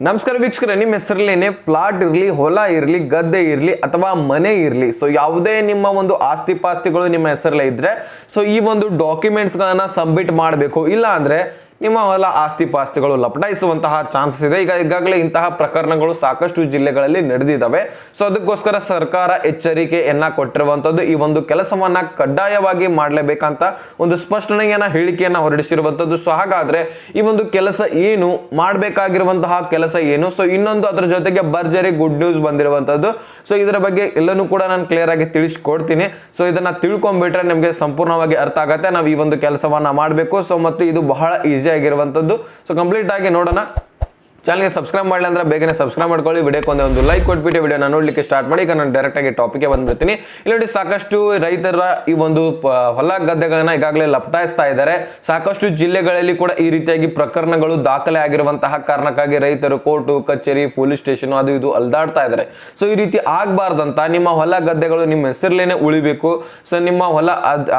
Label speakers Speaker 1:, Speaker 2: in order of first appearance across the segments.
Speaker 1: ನಮಸ್ಕಾರ ವೀಕ್ಷಕರೇ, ನಿಮ್ಮ ಹೆಸರಲ್ಲೇನೆ ಪ್ಲಾಟ್ ಇರಲಿ, ಹೊಲ ಇರಲಿ, ಗದ್ದೆ ಇರಲಿ ಅಥವಾ ಮನೆ ಇರಲಿ ಸೊ ಯಾವುದೇ ನಿಮ್ಮ ಒಂದು ಆಸ್ತಿ ಪಾಸ್ತಿಗಳು ನಿಮ್ಮ ಹೆಸರಲ್ಲೇ ಇದ್ರೆ ಸೊ ಈ ಒಂದು ಡಾಕ್ಯುಮೆಂಟ್ಸ್ಗಳನ್ನ ಸಬ್ಮಿಟ್ ಮಾಡಬೇಕು. ಇಲ್ಲ ಅಂದ್ರೆ ನಿಮ್ಮ ಹೊಲ ಆಸ್ತಿ ಪಾಸ್ತಿಗಳು ಲಪಟಾಯಿಸುವಂತಹ ಚಾನ್ಸಸ್ ಇದೆ. ಈಗ ಈಗಾಗಲೇ ಇಂತಹ ಪ್ರಕರಣಗಳು ಸಾಕಷ್ಟು ಜಿಲ್ಲೆಗಳಲ್ಲಿ ನಡೆದಿದ್ದಾವೆ. ಸೊ ಅದಕ್ಕೋಸ್ಕರ ಸರ್ಕಾರ ಎಚ್ಚರಿಕೆಯನ್ನ ಕೊಟ್ಟಿರುವಂತದ್ದು ಈ ಒಂದು ಕೆಲಸವನ್ನ ಕಡ್ಡಾಯವಾಗಿ ಮಾಡಲೇಬೇಕಂತ ಒಂದು ಸ್ಪಷ್ಟನೆಯನ್ನ, ಹೇಳಿಕೆಯನ್ನ ಹೊರಡಿಸಿರುವಂತದ್ದು. ಸೊ ಹಾಗಾದ್ರೆ ಈ ಒಂದು ಕೆಲಸ ಏನು, ಮಾಡಬೇಕಾಗಿರುವಂತಹ ಕೆಲಸ ಏನು? ಸೊ ಇನ್ನೊಂದು ಅದರ ಜೊತೆಗೆ ಭರ್ಜರಿ ಗುಡ್ ನ್ಯೂಸ್ ಬಂದಿರುವಂತದ್ದು. ಸೊ ಇದರ ಬಗ್ಗೆ ಎಲ್ಲನೂ ಕೂಡ ನಾನು ಕ್ಲಿಯರ್ ಆಗಿ ತಿಳಿಸ್ಕೊಡ್ತೀನಿ. ಸೊ ಇದನ್ನ ತಿಳ್ಕೊಂಡ್ಬಿಟ್ರೆ ನಿಮಗೆ ಸಂಪೂರ್ಣವಾಗಿ ಅರ್ಥ ಆಗತ್ತೆ. ನಾವು ಈ ಒಂದು ಕೆಲಸವನ್ನ ಮಾಡಬೇಕು. ಸೊ ಮತ್ತು ಇದು ಬಹಳ ಈಸಿ ಆಗಿರುವಂತದ್ದು ಸೊ ಕಂಪ್ಲೀಟ್ ಆಗಿ ನೋಡೋಣ. ಚಾನಲ್ಗೆ ಸಬ್ಸ್ಕ್ರೈಬ್ ಮಾಡಲಿ ಅಂದ್ರೆ ಬೇಗನೆ ಸಬ್ಸ್ಕ್ರೈಬ್ ಮಾಡ್ಕೊಳ್ಳಿ. ವಿಡಿಯೋಕ್ಕೆ ಒಂದೇ ಒಂದು ಲೈಕ್ ಕೊಟ್ಬಿಟ್ಟು ವಿಡಿಯೋನ ನೋಡ್ಲಿಕ್ಕೆ ಸ್ಟಾರ್ಟ್ ಮಾಡಿ. ಈಗ ನಾನು ಡೈರೆಕ್ಟ್ ಆಗಿ ಟಾಪಿಕ್ಗೆ ಬಂದ್ಬಿಡ್ತೀನಿ. ಇಲ್ಲಿ ನೋಡಿ ಸಾಕಷ್ಟು ರೈತರ ಈ ಒಂದು ಹೊಲ ಗದ್ದೆಗಳನ್ನ ಈಗಾಗಲೇ ಲಪಟಾಯಿಸ್ತಾ ಇದ್ದಾರೆ. ಸಾಕಷ್ಟು ಜಿಲ್ಲೆಗಳಲ್ಲಿ ಕೂಡ ಈ ರೀತಿಯಾಗಿ ಪ್ರಕರಣಗಳು ದಾಖಲೆ ಆಗಿರುವಂತಹ ಕಾರಣಕ್ಕಾಗಿ ರೈತರು ಕೋರ್ಟು, ಕಚೇರಿ, ಪೊಲೀಸ್ ಸ್ಟೇಷನ್ ಅದು ಇದು ಅಲ್ದಾಡ್ತಾ ಇದ್ದಾರೆ. ಸೊ ಈ ರೀತಿ ಆಗಬಾರ್ದಂತ ನಿಮ್ಮ ಹೊಲ ಗದ್ದೆಗಳು ನಿಮ್ಮ ಹೆಸರಲ್ಲೇನೆ ಉಳಿಬೇಕು. ಸೊ ನಿಮ್ಮ ಹೊಲ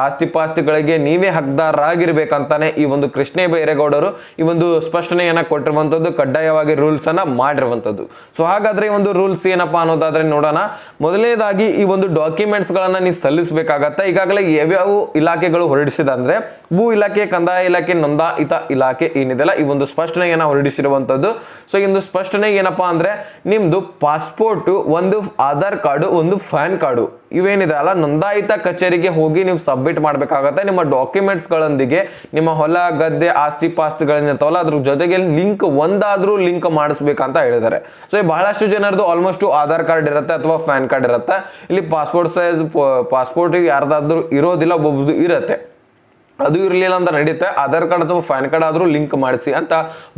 Speaker 1: ಆಸ್ತಿ ಪಾಸ್ತಿಗಳಿಗೆ ನೀವೇ ಹಕ್ದಾರರಾಗಿರ್ಬೇಕಂತಾನೆ ಈ ಒಂದು ಕೃಷ್ಣೇ ಬೈರೇಗೌಡರು ಈ ಒಂದು ಸ್ಪಷ್ಟನೆಯನ್ನ ಕೊಟ್ಟಿರುವಂತದ್ದು ಕಡ್ಡಾಯವಾಗಿ ರೂಲ್ಸ್ ಅನ್ನ ಮಾಡಿರುವಂತದ್ದು ಸೊ ಹಾಗಾದ್ರೆ ಈ ಒಂದು ರೂಲ್ಸ್ ಏನಪ್ಪಾ ಅನ್ನೋದಾದ್ರೆ ನೋಡೋಣ. ಮೊದಲನೇದಾಗಿ ಈ ಒಂದು ಡಾಕ್ಯುಮೆಂಟ್ಸ್ ಗಳನ್ನ ನೀವು ಸಲ್ಲಿಸಬೇಕಾಗತ್ತೆ. ಈಗಾಗಲೇ ಯಾವ್ಯಾವ ಇಲಾಖೆಗಳು ಹೊರಡಿಸಿದ ಅಂದ್ರೆ ಭೂ ಇಲಾಖೆ, ಕಂದಾಯ ಇಲಾಖೆ, ನೋಂದಾಯಿತ ಇಲಾಖೆ ಏನಿದೆಲ್ಲ ಈ ಒಂದು ಸ್ಪಷ್ಟನೆಯನ್ನ ಹೊರಡಿಸಿರುವಂತದ್ದು ಸೊ ಈ ಒಂದು ಸ್ಪಷ್ಟನೆ ಏನಪ್ಪಾ ಅಂದ್ರೆ ನಿಮ್ದು ಪಾಸ್ಪೋರ್ಟ್ ಒಂದು ಆಧಾರ್ ಕಾರ್ಡು, ಒಂದು ಫ್ಯಾನ್ ಕಾರ್ಡು. ಇವೇನಿದೆ ಅಲ್ಲ, ನೋಂದಾಯಿತ ಕಚೇರಿಗೆ ಹೋಗಿ ನೀವು ಸಬ್ಮಿಟ್ ಮಾಡಬೇಕಾಗತ್ತೆ. ನಿಮ್ಮ ಡಾಕ್ಯುಮೆಂಟ್ಸ್ ಗಳೊಂದಿಗೆ ನಿಮ್ಮ ಹೊಲ, ಗದ್ದೆ, ಆಸ್ತಿ ಪಾಸ್ತಿಗಳೇನಿರ್ತಾವಲ್ಲ ಅದ್ರ ಜೊತೆಗೆ ಲಿಂಕ್ ಒಂದಾದರೂ ಲಿಂಕ್ ಮಾಡಿಸ್ಬೇಕಂತ ಹೇಳಿದ್ದಾರೆ. ಸೊ ಈ ಬಹಳಷ್ಟು ಜನರದು ಆಲ್ಮೋಸ್ಟ್ ಆಧಾರ್ ಕಾರ್ಡ್ ಇರುತ್ತೆ ಅಥವಾ ಫ್ಯಾನ್ ಕಾರ್ಡ್ ಇರುತ್ತೆ. ಇಲ್ಲಿ ಪಾಸ್ಪೋರ್ಟ್ ಸೈಜ್ ಪಾಸ್ಪೋರ್ಟ್ ಯಾರ್ದಾದ್ರೂ ಇರೋದಿಲ್ಲ ಒಬ್ಬೊಬ್ದು ಇರುತ್ತೆ. ಅದು ಇರಲಿಲ್ಲ ಅಂತ ನಡೀತೆ. ಆಧಾರ್ ಕಾರ್ಡ್ ಅಥವಾ ಪ್ಯಾನ್ ಕಾರ್ಡ್ ಆದರೂ ಲಿಂಕ್ ಮಾಡಿಸಿ ಅಂತ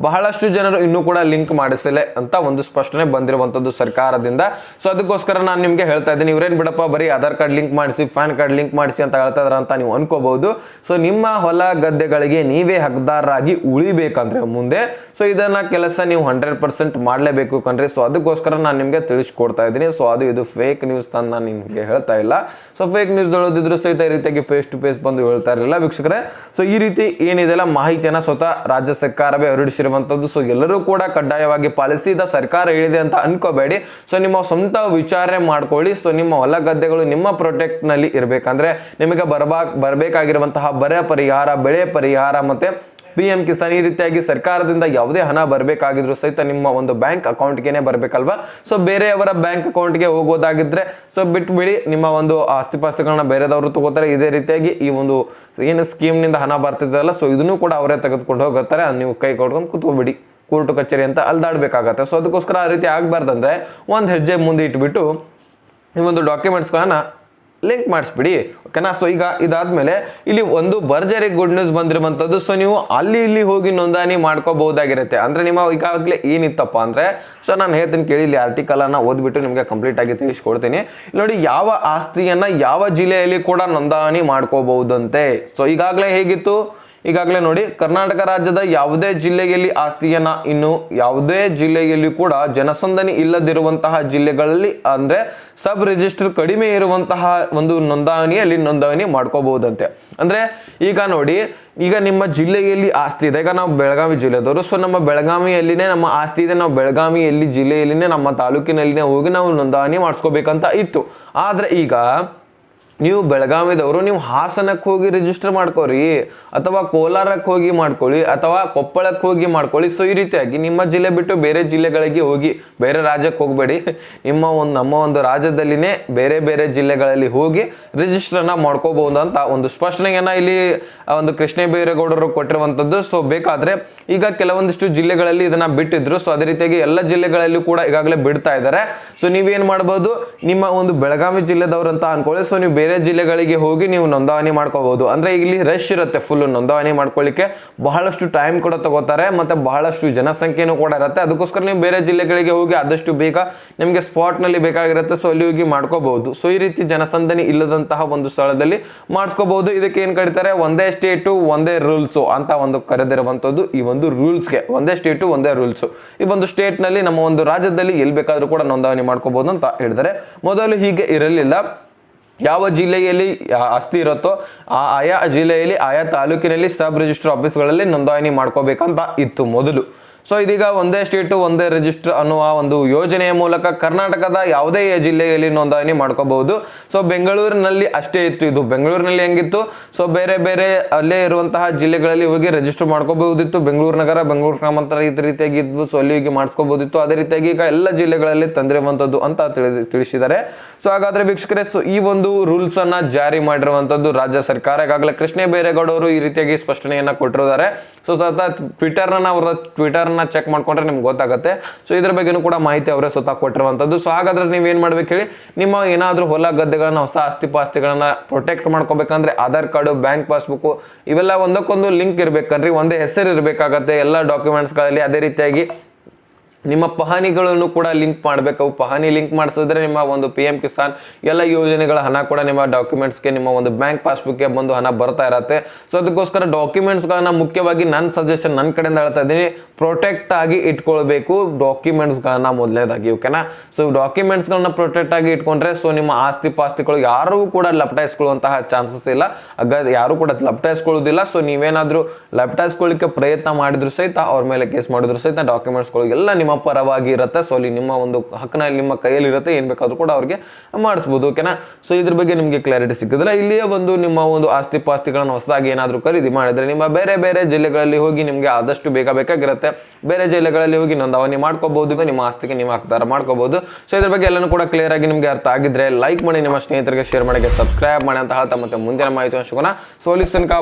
Speaker 1: ಬಹಳಷ್ಟು ಜನರು ಇನ್ನೂ ಕೂಡ ಲಿಂಕ್ ಮಾಡಿಸಿಲ್ಲ ಅಂತ ಒಂದು ಸ್ಪಷ್ಟನೆ ಬಂದಿರುವಂತದ್ದು ಸರ್ಕಾರದಿಂದ. ಸೊ ಅದಕ್ಕೋಸ್ಕರ ನಾನು ನಿಮಗೆ ಹೇಳ್ತಾ ಇದ್ದೀನಿ, ಇವ್ರೇನು ಬಿಡಪ್ಪ, ಬರೀ ಆಧಾರ್ ಕಾರ್ಡ್ ಲಿಂಕ್ ಮಾಡಿಸಿ ಪ್ಯಾನ್ ಕಾರ್ಡ್ ಲಿಂಕ್ ಮಾಡಿಸಿ ಅಂತ ಹೇಳ್ತಾ ಇದಾರೆ ಅಂತ ನೀವು ಅನ್ಕೋಬಹುದು. ಸೊ ನಿಮ್ಮ ಹೊಲ ಗದ್ದೆಗಳಿಗೆ ನೀವೇ ಹಕ್ದಾರರಾಗಿ ಉಳಿಬೇಕಂದ್ರೆ ಮುಂದೆ. ಸೊ ಇದನ್ನ ಕೆಲಸ ನೀವು ಹಂಡ್ರೆಡ್ ಪರ್ಸೆಂಟ್ ಮಾಡಲೇಬೇಕು ಕಣ್ರಿ. ಸೊ ಅದಕ್ಕೋಸ್ಕರ ನಾನು ನಿಮಗೆ ತಿಳಿಸ್ಕೊಡ್ತಾ ಇದ್ದೀನಿ. ಸೊ ಅದು ಇದು ಫೇಕ್ ನ್ಯೂಸ್ ತಂದು ನಾನು ನಿಮಗೆ ಹೇಳ್ತಾ ಇಲ್ಲ. ಸೊ ಫೇಕ್ ನ್ಯೂಸ್ ಹೇಳೋದಿದ್ರು ಸಹಿತ ಈ ರೀತಿಯಾಗಿ ಫೇಸ್ ಟು ಫೇಸ್ ಬಂದು ಹೇಳ್ತಾ ಇರಲಿಲ್ಲ. ವೀಕ್ಷಕರೇ ಸೊ ಈ ರೀತಿ ಏನಿದೆಲ್ಲ ಮಾಹಿತಿಯನ್ನ ಸ್ವತಃ ರಾಜ್ಯ ಸರ್ಕಾರವೇ ಹೊರಡಿಸಿರುವಂತದ್ದು ಸೊ ಎಲ್ಲರೂ ಕೂಡ ಕಡ್ಡಾಯವಾಗಿ ಪಾಲಿಸಿದ ಸರ್ಕಾರ ಹೇಳಿದೆ ಅಂತ ಅನ್ಕೋಬೇಡಿ. ಸೊ ನಿಮ್ಮ ಸ್ವಂತ ವಿಚಾರಣೆ ಮಾಡ್ಕೊಳ್ಳಿ ಸೊ ನಿಮ್ಮ ಹೊಲ ಗದ್ದೆಗಳು ನಿಮ್ಮ ಪ್ರೊಟೆಕ್ಟ್ನಲ್ಲಿ ಇರಬೇಕಂದ್ರೆ, ನಿಮಗೆ ಬರಬಾ, ಬರಬೇಕಾಗಿರುವಂತಹ ಬರ ಪರಿಹಾರ, ಬೆಳೆ ಪರಿಹಾರ ಮತ್ತೆ ಪಿ ಎಂ ಕಿಸಾನ್ ಈ ರೀತಿಯಾಗಿ ಸರ್ಕಾರದಿಂದ ಯಾವುದೇ ಹಣ ಬರಬೇಕಾಗಿದ್ರು ಸಹಿತ ನಿಮ್ಮ ಒಂದು ಬ್ಯಾಂಕ್ ಅಕೌಂಟ್ಗೆನೆ ಬರಬೇಕಲ್ವಾ? ಸೊ ಬೇರೆಯವರ ಬ್ಯಾಂಕ್ ಅಕೌಂಟ್ಗೆ ಹೋಗೋದಾಗಿದ್ರೆ ಸೊ ಬಿಟ್ಬಿಡಿ, ನಿಮ್ಮ ಒಂದು ಆಸ್ತಿಪಾಸ್ತಿಗಳನ್ನ ಬೇರೆದವರು ತಗೋತಾರೆ. ಇದೇ ರೀತಿಯಾಗಿ ಈ ಒಂದು ಏನು ಸ್ಕೀಮ್ನಿಂದ ಹಣ ಬರ್ತಿದ್ದಲ್ಲ ಸೊ ಇದನ್ನು ಕೂಡ ಅವರೇ ತೆಗೆದುಕೊಂಡು ಹೋಗುತ್ತಾರೆ. ನೀವು ಕೈ ಕೊಡ್ಕೊಂಡು ಕೂತ್ಕೋಬಿಡಿ. ಕೋರ್ಟು ಕಚೇರಿ ಅಂತ ಅಲ್ದಾಡಬೇಕಾಗತ್ತೆ. ಸೊ ಅದಕ್ಕೋಸ್ಕರ ಆ ರೀತಿ ಆಗಬಾರ್ದಂದ್ರೆ, ಒಂದು ಹೆಜ್ಜೆ ಮುಂದೆ ಇಟ್ಬಿಟ್ಟು, ಈ ಒಂದು ಡಾಕ್ಯುಮೆಂಟ್ಸ್ಗಳನ್ನ ಲಿಂಕ್ ಮಾಡಿಸ್ಬಿಡಿ. ಓಕೆನಾ ಸೊ ಈಗ ಇದಾದ್ಮೇಲೆ ಇಲ್ಲಿ ಒಂದು ಭರ್ಜರಿ ಗುಡ್ ನ್ಯೂಸ್ ಬಂದಿರುವಂಥದ್ದು ಸೊ ನೀವು ಅಲ್ಲಿ ಇಲ್ಲಿ ಹೋಗಿ ನೋಂದಣಿ ಮಾಡ್ಕೋಬಹುದಾಗಿರುತ್ತೆ. ಅಂದ್ರೆ ನಿಮ್ಮ ಈಗಾಗಲೇ ಏನಿತ್ತಪ್ಪ ಅಂದ್ರೆ ಸೊ ನಾನು ಹೇಳ್ತೀನಿ ಕೇಳಿ, ಇಲ್ಲಿ ಆರ್ಟಿಕಲ್ ಅನ್ನ ಓದ್ಬಿಟ್ಟು ನಿಮಗೆ ಕಂಪ್ಲೀಟ್ ಆಗಿ ತಿಳಿಸ್ಕೊಡ್ತೀನಿ. ನೋಡಿ, ಯಾವ ಆಸ್ತಿಯನ್ನ ಯಾವ ಜಿಲ್ಲೆಯಲ್ಲಿ ಕೂಡ ನೋಂದಣಿ ಮಾಡ್ಕೋಬಹುದಂತೆ. ಸೊ ಈಗಾಗಲೇ ಹೇಗಿತ್ತು? ಈಗಾಗಲೇ ನೋಡಿ, ಕರ್ನಾಟಕ ರಾಜ್ಯದ ಯಾವುದೇ ಜಿಲ್ಲೆಯಲ್ಲಿ ಆಸ್ತಿಯನ್ನ ಇನ್ನು ಯಾವುದೇ ಜಿಲ್ಲೆಯಲ್ಲಿ ಕೂಡ ಜನಸಂದಣಿ ಇಲ್ಲದಿರುವಂತಹ ಜಿಲ್ಲೆಗಳಲ್ಲಿ ಅಂದ್ರೆ ಸಬ್ ರಿಜಿಸ್ಟರ್ ಕಡಿಮೆ ಇರುವಂತಹ ಒಂದು ನೋಂದಣಿಯಲ್ಲಿ ನೋಂದಣಿ ಮಾಡ್ಕೋಬಹುದಂತೆ. ಅಂದ್ರೆ ಈಗ ನೋಡಿ, ಈಗ ನಿಮ್ಮ ಜಿಲ್ಲೆಯಲ್ಲಿ ಆಸ್ತಿ ಇದೆ. ಈಗ ನಾವು ಬೆಳಗಾವಿ ಜಿಲ್ಲೆದವರು, ಸೊ ನಮ್ಮ ಬೆಳಗಾವಿಯಲ್ಲಿನೇ ನಮ್ಮ ಆಸ್ತಿ ಇದೆ. ನಾವು ಬೆಳಗಾವಿಯಲ್ಲಿ ಜಿಲ್ಲೆಯಲ್ಲಿನೇ, ನಮ್ಮ ತಾಲೂಕಿನಲ್ಲಿನೇ ಹೋಗಿ ನಾವು ನೋಂದಣಿ ಮಾಡಿಸ್ಕೋಬೇಕಂತ ಇತ್ತು. ಆದ್ರೆ ಈಗ ನೀವು ಬೆಳಗಾವಿದವರು, ನೀವು ಹಾಸನಕ್ಕೆ ಹೋಗಿ ರಿಜಿಸ್ಟರ್ ಮಾಡ್ಕೋರಿ, ಅಥವಾ ಕೋಲಾರಕ್ಕೆ ಹೋಗಿ ಮಾಡ್ಕೊಳ್ಳಿ, ಅಥವಾ ಕೊಪ್ಪಳಕ್ಕೆ ಹೋಗಿ ಮಾಡ್ಕೊಳ್ಳಿ. ಸೊ ಈ ರೀತಿಯಾಗಿ ನಿಮ್ಮ ಜಿಲ್ಲೆ ಬಿಟ್ಟು ಬೇರೆ ಜಿಲ್ಲೆಗಳಿಗೆ ಹೋಗಿ, ಬೇರೆ ರಾಜ್ಯಕ್ಕೆ ಹೋಗಬೇಡಿ. ನಿಮ್ಮ ಒಂದು, ನಮ್ಮ ಒಂದು ರಾಜ್ಯದಲ್ಲಿನೇ ಬೇರೆ ಬೇರೆ ಜಿಲ್ಲೆಗಳಲ್ಲಿ ಹೋಗಿ ರಿಜಿಸ್ಟ್ರನ್ನ ಮಾಡ್ಕೋಬಹುದು ಅಂತ ಒಂದು ಸ್ಪಷ್ಟನೆಯನ್ನು ಇಲ್ಲಿ ಒಂದು ಕೃಷ್ಣ ಬೈರೇಗೌಡರು ಕೊಟ್ಟಿರುವಂಥದ್ದು ಸೊ ಬೇಕಾದರೆ ಈಗ ಕೆಲವೊಂದಿಷ್ಟು ಜಿಲ್ಲೆಗಳಲ್ಲಿ ಇದನ್ನು ಬಿಟ್ಟಿದ್ರು. ಸೊ ಅದೇ ರೀತಿಯಾಗಿ ಎಲ್ಲ ಜಿಲ್ಲೆಗಳಲ್ಲೂ ಕೂಡ ಈಗಾಗಲೇ ಬಿಡ್ತಾ ಇದ್ದಾರೆ. ಸೊ ನೀವೇನು ಮಾಡ್ಬೋದು? ನಿಮ್ಮ ಒಂದು ಬೆಳಗಾವಿ ಜಿಲ್ಲೆದವರು ಅಂತ ಅನ್ಕೊಳ್ಳಿ. ಸೊ ನೀವು ಬೇರೆ ಜಿಲ್ಲೆಗಳಿಗೆ ಹೋಗಿ ನೀವು ನೋಂದಣಿ ಮಾಡ್ಕೋಬಹುದು ಅಂದ್ರೆ ಇಲ್ಲಿ ರಶ್ ಇರುತ್ತೆ ಫುಲ್ ನೋಂದಣಿ ಮಾಡ್ಕೊಳ್ಳಿಕ್ಕೆ ಬಹಳಷ್ಟು ಟೈಮ್ ಕೂಡ ತಗೋತಾರೆ ಮತ್ತೆ ಬಹಳಷ್ಟು ಜನಸಂಖ್ಯೆನೂ ಕೂಡ ಇರುತ್ತೆ. ಅದಕ್ಕೋಸ್ಕರ ನೀವು ಬೇರೆ ಜಿಲ್ಲೆಗಳಿಗೆ ಹೋಗಿ ಆದಷ್ಟು ಬೇಗ ನಿಮಗೆ ಸ್ಪಾಟ್ನಲ್ಲಿ ಬೇಕಾಗಿರುತ್ತೆ ಸೊ ಅಲ್ಲಿ ಹೋಗಿ ಮಾಡ್ಕೋಬಹುದು. ಸೊ ಈ ರೀತಿ ಜನಸಂದಣಿ ಇಲ್ಲದಂತಹ ಒಂದು ಸ್ಥಳದಲ್ಲಿ ಮಾಡಿಸ್ಕೋಬಹುದು. ಇದಕ್ಕೆ ಏನ್ ಕರೀತಾರೆ? ಒಂದೇ ಸ್ಟೇಟು ಒಂದೇ ರೂಲ್ಸ್ ಅಂತ ಒಂದು ಕರೆದಿರುವಂತದ್ದು ಈ ಒಂದು ರೂಲ್ಸ್ಗೆ ಒಂದೇ ಸ್ಟೇಟು ಒಂದೇ ರೂಲ್ಸ್ ಈ ಒಂದು ಸ್ಟೇಟ್ನಲ್ಲಿ ನಮ್ಮ ಒಂದು ರಾಜ್ಯದಲ್ಲಿ ಎಲ್ಲಿ ಬೇಕಾದ್ರೂ ಕೂಡ ನೋಂದಣಿ ಮಾಡ್ಕೋಬಹುದು ಅಂತ ಹೇಳಿದರೆ, ಮೊದಲು ಹೀಗೆ ಇರಲಿಲ್ಲ. ಯಾವ ಜಿಲ್ಲೆಯಲ್ಲಿ ಆಸ್ತಿ ಇರುತ್ತೋ, ಆ, ಆಯಾ ಜಿಲ್ಲೆಯಲ್ಲಿ, ಆಯಾ ತಾಲೂಕಿನಲ್ಲಿ ಸಬ್ ರಿಜಿಸ್ಟರ್ ಆಫೀಸ್ಗಳಲ್ಲಿ ನೋಂದಣಿ ಮಾಡ್ಕೋಬೇಕಂತ ಇತ್ತು ಮೊದಲು. ಸೊ ಇದೀಗ ಒಂದೇ ಸ್ಟೇಟು ಒಂದೇ ರಿಜಿಸ್ಟರ್ ಅನ್ನುವ ಒಂದು ಯೋಜನೆಯ ಮೂಲಕ ಕರ್ನಾಟಕದ ಯಾವುದೇ ಜಿಲ್ಲೆಯಲ್ಲಿ ನೋಂದಣಿ ಮಾಡ್ಕೋಬಹುದು. ಸೊ ಬೆಂಗಳೂರಿನಲ್ಲಿ ಅಷ್ಟೇ ಇತ್ತು ಇದು. ಬೆಂಗಳೂರಿನಲ್ಲಿ ಹೆಂಗಿತ್ತು? ಸೊ ಬೇರೆ ಬೇರೆ ಅಲ್ಲೇ ಇರುವಂತಹ ಜಿಲ್ಲೆಗಳಲ್ಲಿ ಹೋಗಿ ರಿಜಿಸ್ಟರ್ ಮಾಡ್ಕೋಬಹುದಿತ್ತು. ಬೆಂಗಳೂರು ನಗರ, ಬೆಂಗಳೂರು ಗ್ರಾಮಾಂತರ ಈ ರೀತಿಯಾಗಿ ಇದ್ವು. ಸೊ ಅಲ್ಲಿ ಹೋಗಿ ಮಾಡಿಸ್ಕೋಬಹುದಿತ್ತು. ಅದೇ ರೀತಿಯಾಗಿ ಈಗ ಎಲ್ಲ ಜಿಲ್ಲೆಗಳಲ್ಲಿ ತಂದಿರುವಂಥದ್ದು ಅಂತ ತಿಳಿದು, ತಿಳಿಸಿದ್ದಾರೆ. ಸೊ ಹಾಗಾದ್ರೆ ವೀಕ್ಷಕರೇ ಸೊ ಈ ಒಂದು ರೂಲ್ಸ್ ಅನ್ನ ಜಾರಿ ಮಾಡಿರುವಂಥದ್ದು ರಾಜ್ಯ ಸರ್ಕಾರ. ಈಗಾಗಲೇ ಕೃಷ್ಣ ಬೈರೇಗೌಡ ಅವರು ಈ ರೀತಿಯಾಗಿ ಸ್ಪಷ್ಟನೆಯನ್ನ ಕೊಟ್ಟಿದ್ದಾರೆ ಸೊ ಟ್ವಿಟರ್ನ ಅವರ ಟ್ವಿಟರ್ ಚೆಕ್ ಮಾಡ್ಕೊಂಡ್ರೆ ನಿಮ್ಗೆ ಗೊತ್ತಾಗುತ್ತೆ. ಸೊ ಇದ್ರ ಬಗ್ಗೆನೂ ಕೂಡ ಮಾಹಿತಿ ಅವರೇ ಸ್ವತಃ ಕೊಟ್ಟಿರುವಂತದ್ದು ಸೊ ಹಾಗಾದ್ರೆ ನೀವೇನು ಮಾಡ್ಬೇಕು ಹೇಳಿ? ನಿಮ್ಮ ಏನಾದರೂ ಹೊಲ ಗದ್ದೆಗಳನ್ನ, ಹೊಸ ಆಸ್ತಿ ಪಾಸ್ತಿಗಳನ್ನ ಪ್ರೊಟೆಕ್ಟ್ ಮಾಡ್ಕೋಬೇಕಂದ್ರೆ ಆಧಾರ್ ಕಾರ್ಡು ಬ್ಯಾಂಕ್ ಪಾಸ್ಬುಕ್ ಇವೆಲ್ಲ ಒಂದಕ್ಕೊಂದು ಲಿಂಕ್ ಇರ್ಬೇಕಂದ್ರೆ ಒಂದೇ ಹೆಸರು ಇರಬೇಕಾಗತ್ತೆ ಎಲ್ಲ ಡಾಕ್ಯುಮೆಂಟ್ಸ್ಗಳಲ್ಲಿ ಅದೇ ರೀತಿಯಾಗಿ ನಿಮ್ಮ ಪಹಣಿಗಳನ್ನು ಕೂಡ ಲಿಂಕ್ ಮಾಡಬೇಕು. ಅವು ಪಹಣಿ ಲಿಂಕ್ ಮಾಡಿಸಿದ್ರೆ ನಿಮ್ಮ ಒಂದು ಪಿ ಎಂ ಕಿಸಾನ್ ಎಲ್ಲ ಯೋಜನೆಗಳ ಹಣ ಕೂಡ ನಿಮ್ಮ ಡಾಕ್ಯುಮೆಂಟ್ಸ್ಗೆ ನಿಮ್ಮ ಒಂದು ಬ್ಯಾಂಕ್ ಪಾಸ್ಬುಕ್ಗೆ ಬಂದು ಹಣ ಬರ್ತಾ ಇರತ್ತೆ. ಸೊ ಅದಕ್ಕೋಸ್ಕರ ಡಾಕ್ಯುಮೆಂಟ್ಸ್ಗಳನ್ನ ಮುಖ್ಯವಾಗಿ ನನ್ನ ಸಜೆಷನ್ ನನ್ನ ಕಡೆಯಿಂದ ಹೇಳ್ತಾ ಇದ್ದೀನಿ. ಪ್ರೊಟೆಕ್ಟ್ ಆಗಿ ಇಟ್ಕೊಳ್ಬೇಕು ಡಾಕ್ಯುಮೆಂಟ್ಸ್ಗಳನ್ನ ಮೊದಲನೇದಾಗಿ ಓಕೆನಾ ಸೊ ಡಾಕ್ಯುಮೆಂಟ್ಸ್ಗಳನ್ನ ಪ್ರೊಟೆಕ್ಟ್ ಆಗಿ ಇಟ್ಕೊಂಡ್ರೆ ಸೊ ನಿಮ್ಮ ಆಸ್ತಿ ಪಾಸ್ತಿಗಳು ಯಾರೂ ಕೂಡ ಲಪಟಾಯಿಸ್ಕೊಳ್ಳುವಂತಹ ಚಾನ್ಸಸ್ ಇಲ್ಲ. ಹಾಗ ಯಾರು ಕೂಡ ಲಪಟಾಯಿಸ್ಕೊಳ್ಳೋದಿಲ್ಲ ಸೊ ನೀವೇನಾದರೂ ಲಪಟಾಯಿಸ್ಕೊಳ್ಳಿಕ್ಕೆ ಪ್ರಯತ್ನ ಮಾಡಿದ್ರು ಸಹಿತ, ಅವ್ರ ಮೇಲೆ ಕೇಸ್ ಮಾಡಿದ್ರು ಸಹಿತ ಡಾಕ್ಯುಮೆಂಟ್ಸ್ಗಳು ಎಲ್ಲ ನಿಮ್ಮ ಪರವಾಗಿ ಇರುತ್ತೆ. ಸೊ ಅಲ್ಲಿ ನಿಮ್ಮ ಒಂದು ಹಕ್ಕನ ನಿಮ್ಮ ಕೈಯಲ್ಲಿ ಇರುತ್ತೆ. ಏನ್ ಬೇಕಾದ್ರೂ ಕೂಡ ಅವ್ರಿಗೆ ಮಾಡಿಸ್ಬೋದು ಓಕೆನಾ ಸೊ ಇದ್ರ ಬಗ್ಗೆ ನಿಮಗೆ ಕ್ಲಾರಿಟಿ ಸಿಕ್ಕಿದ್ರೆ ಇಲ್ಲಿಯೇ ಒಂದು ನಿಮ್ಮ ಒಂದು ಆಸ್ತಿ ಪಾಸ್ತಿಗಳನ್ನು ಹೊಸದಾಗಿ ಏನಾದರೂ ಖರೀದಿ ಮಾಡಿದ್ರೆ ನಿಮ್ಮ ಬೇರೆ ಬೇರೆ ಜಿಲ್ಲೆಗಳಲ್ಲಿ ಹೋಗಿ ನಿಮಗೆ ಆದಷ್ಟು ಬೇಗ ಬೇಕಾಗಿರುತ್ತೆ. ಬೇರೆ ಜಿಲ್ಲೆಗಳಲ್ಲಿ ಹೋಗಿ ನೋಂದಾವಣಿ ಮಾಡ್ಕೋಬಹುದು ನಿಮ್ಮ ಆಸ್ತಿಗೆ ನೀವು ಹಾಕ್ತಾರ ಮಾಡ್ಕೋಬಹುದು ಸೊ ಇದ್ರ ಬಗ್ಗೆ ಎಲ್ಲನೂ ಕೂಡ ಕ್ಲಿಯರ್ ಆಗಿ ನಿಮಗೆ ಅರ್ಥ ಆಗಿದ್ರೆ ಲೈಕ್ ಮಾಡಿ, ನಿಮ್ಮ ಸ್ನೇಹಿತರಿಗೆ ಶೇರ್ ಮಾಡಿ ಸಬ್ಸ್ಕ್ರೈಬ್ ಮಾಡಿ ಅಂತ ಹೇಳ್ತಾ ಮತ್ತೆ ಮುಂದಿನ ಮಾಹಿತಿ ಸಿಗೋಣ. ಸೋಲಿಸ್ ತನಕ